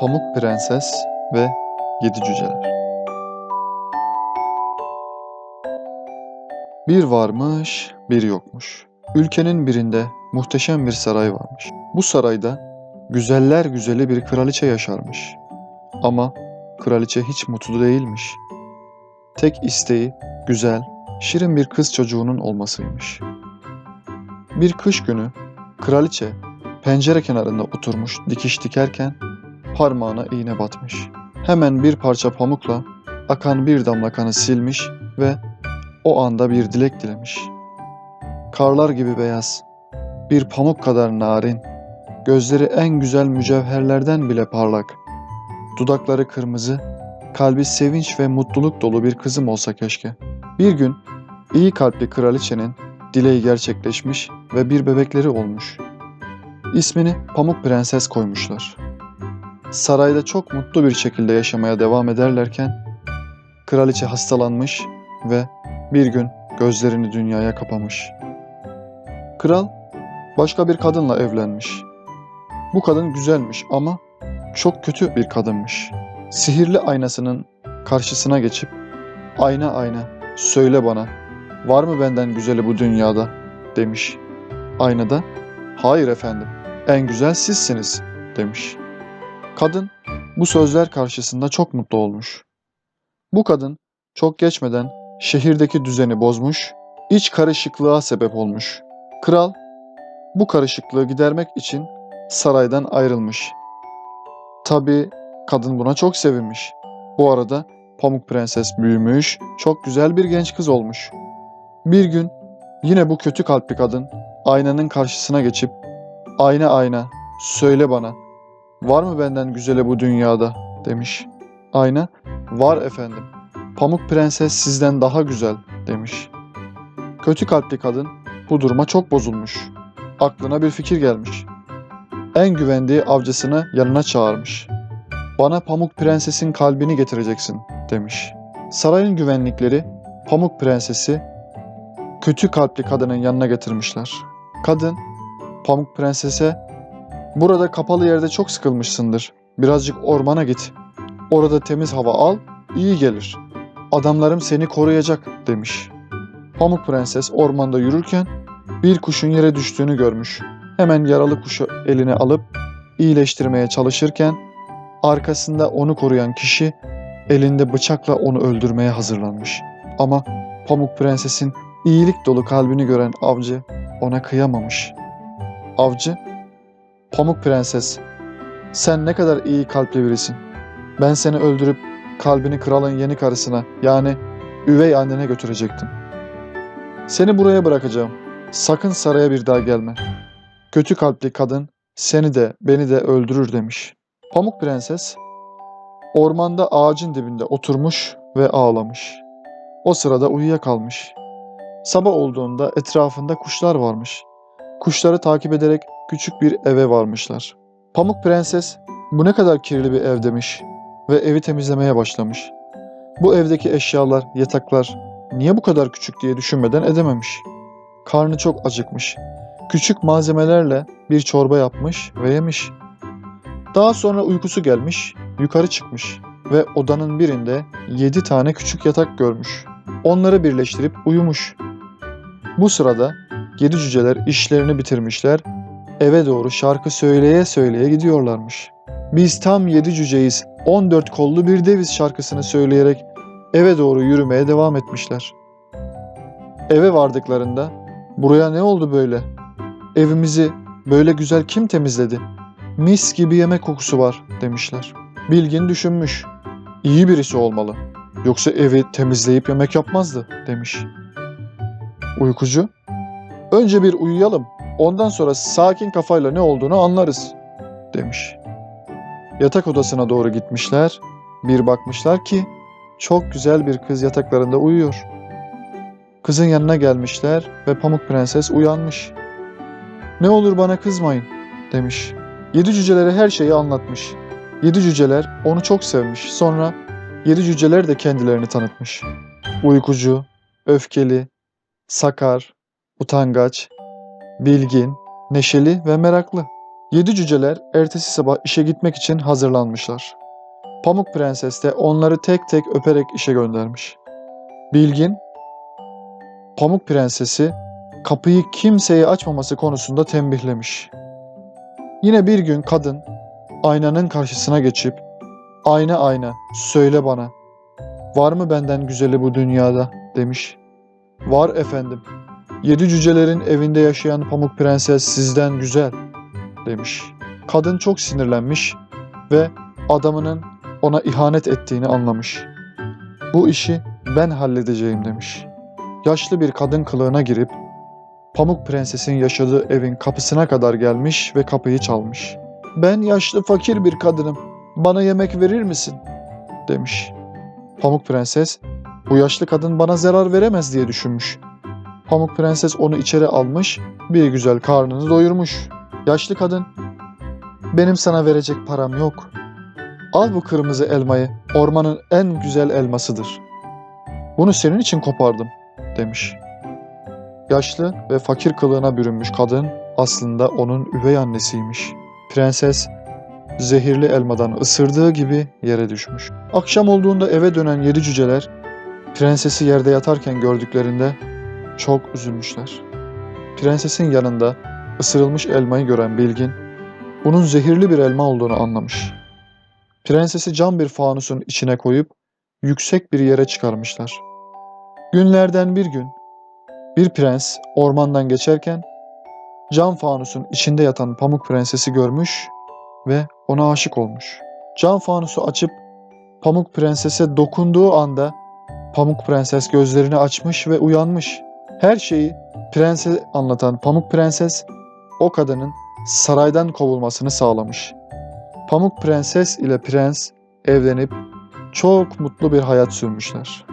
Pamuk Prenses ve Yedi Cüceler Bir varmış, bir yokmuş. Ülkenin birinde muhteşem bir saray varmış. Bu sarayda güzeller güzeli bir kraliçe yaşarmış. Ama kraliçe hiç mutlu değilmiş. Tek isteği güzel, şirin bir kız çocuğunun olmasıymış. Bir kış günü kraliçe pencere kenarında oturmuş dikiş dikerken parmağına iğne batmış. Hemen bir parça pamukla akan bir damla kanı silmiş ve o anda bir dilek dilemiş. Karlar gibi beyaz, bir pamuk kadar narin, gözleri en güzel mücevherlerden bile parlak, dudakları kırmızı, kalbi sevinç ve mutluluk dolu bir kızım olsa keşke. Bir gün iyi kalpli kraliçenin dileği gerçekleşmiş ve bir bebekleri olmuş. İsmini Pamuk Prenses koymuşlar. Sarayda çok mutlu bir şekilde yaşamaya devam ederlerken kraliçe hastalanmış ve bir gün gözlerini dünyaya kapamış. Kral başka bir kadınla evlenmiş. Bu kadın güzelmiş ama çok kötü bir kadınmış. Sihirli aynasının karşısına geçip ayna ayna söyle bana var mı benden güzeli bu dünyada demiş. Aynada hayır efendim en güzel sizsiniz demiş. Kadın bu sözler karşısında çok mutlu olmuş. Bu kadın çok geçmeden şehirdeki düzeni bozmuş, iç karışıklığa sebep olmuş. Kral bu karışıklığı gidermek için saraydan ayrılmış. Tabi kadın buna çok sevinmiş. Bu arada Pamuk Prenses büyümüş, çok güzel bir genç kız olmuş. Bir gün yine bu kötü kalpli kadın aynanın karşısına geçip "Ayna ayna, söyle bana, var mı benden güzeli bu dünyada?" demiş. Ayna, "Var efendim. Pamuk Prenses sizden daha güzel." demiş. Kötü kalpli kadın bu duruma çok bozulmuş. Aklına bir fikir gelmiş. En güvendiği avcısını yanına çağırmış. Bana Pamuk Prenses'in kalbini getireceksin demiş. Sarayın güvenlikleri Pamuk Prenses'i kötü kalpli kadının yanına getirmişler. Kadın Pamuk Prenses'e burada kapalı yerde çok sıkılmışsındır. Birazcık ormana git. Orada temiz hava al, iyi gelir. Adamlarım seni koruyacak demiş. Pamuk Prenses ormanda yürürken bir kuşun yere düştüğünü görmüş. Hemen yaralı kuşu eline alıp iyileştirmeye çalışırken arkasında onu koruyan kişi elinde bıçakla onu öldürmeye hazırlanmış. Ama Pamuk Prenses'in iyilik dolu kalbini gören avcı ona kıyamamış. Avcı, Pamuk Prenses, sen ne kadar iyi kalpli birisin. Ben seni öldürüp kalbini kralın yeni karısına yani üvey annene götürecektim. Seni buraya bırakacağım. Sakın saraya bir daha gelme. Kötü kalpli kadın seni de beni de öldürür demiş. Pamuk Prenses ormanda ağacın dibinde oturmuş ve ağlamış. O sırada uyuyakalmış. Sabah olduğunda etrafında kuşlar varmış. Kuşları takip ederek küçük bir eve varmışlar. Pamuk Prenses bu ne kadar kirli bir ev demiş ve evi temizlemeye başlamış. Bu evdeki eşyalar, yataklar niye bu kadar küçük diye düşünmeden edememiş. Karnı çok acıkmış. Küçük malzemelerle bir çorba yapmış ve yemiş. Daha sonra uykusu gelmiş, yukarı çıkmış ve odanın birinde yedi tane küçük yatak görmüş. Onları birleştirip uyumuş. Bu sırada yedi cüceler işlerini bitirmişler, eve doğru şarkı söyleye söyleye gidiyorlarmış. Biz tam yedi cüceyiz, 14 kollu bir deviz şarkısını söyleyerek eve doğru yürümeye devam etmişler. Eve vardıklarında buraya ne oldu böyle? Evimizi böyle güzel kim temizledi? Mis gibi yemek kokusu var demişler. Bilgin düşünmüş. İyi birisi olmalı. Yoksa evi temizleyip yemek yapmazdı demiş. Uykucu, önce bir uyuyalım. Ondan sonra sakin kafayla ne olduğunu anlarız demiş. Yatak odasına doğru gitmişler. Bir bakmışlar ki çok güzel bir kız yataklarında uyuyor. Kızın yanına gelmişler ve Pamuk Prenses uyanmış. Ne olur bana kızmayın demiş. Yedi cücelere her şeyi anlatmış. Yedi cüceler onu çok sevmiş. Sonra yedi cüceler de kendilerini tanıtmış. Uykucu, öfkeli, sakar, utangaç, bilgin, neşeli ve meraklı. Yedi cüceler ertesi sabah işe gitmek için hazırlanmışlar. Pamuk Prenses de onları tek tek öperek işe göndermiş. Bilgin, Pamuk Prensesi kapıyı kimseye açmaması konusunda tembihlemiş. Yine bir gün kadın aynanın karşısına geçip "Ayna ayna, söyle bana, var mı benden güzeli bu dünyada?" demiş. "Var efendim. Yedi cücelerin evinde yaşayan Pamuk Prenses sizden güzel." demiş. Kadın çok sinirlenmiş ve adamının ona ihanet ettiğini anlamış. Bu işi ben halledeceğim demiş. Yaşlı bir kadın kılığına girip Pamuk Prenses'in yaşadığı evin kapısına kadar gelmiş ve kapıyı çalmış. Ben yaşlı fakir bir kadınım. Bana yemek verir misin? demiş. Pamuk Prenses bu yaşlı kadın bana zarar veremez diye düşünmüş. Pamuk Prenses onu içeri almış, bir güzel karnını doyurmuş. Yaşlı kadın, benim sana verecek param yok. Al bu kırmızı elmayı, ormanın en güzel elmasıdır. Bunu senin için kopardım, demiş. Yaşlı ve fakir kılığına bürünmüş kadın aslında onun üvey annesiymiş. Prenses zehirli elmadan ısırdığı gibi yere düşmüş. Akşam olduğunda eve dönen yedi cüceler prensesi yerde yatarken gördüklerinde çok üzülmüşler. Prensesin yanında ısırılmış elmayı gören Bilgin bunun zehirli bir elma olduğunu anlamış. Prensesi cam bir fanusun içine koyup yüksek bir yere çıkarmışlar. Günlerden bir gün bir prens ormandan geçerken cam fanusun içinde yatan Pamuk Prensesi görmüş ve ona aşık olmuş. Cam fanusu açıp Pamuk Prenses'e dokunduğu anda Pamuk Prenses gözlerini açmış ve uyanmış. Her şeyi prense anlatan Pamuk Prenses o kadının saraydan kovulmasını sağlamış. Pamuk Prenses ile prens evlenip çok mutlu bir hayat sürmüşler.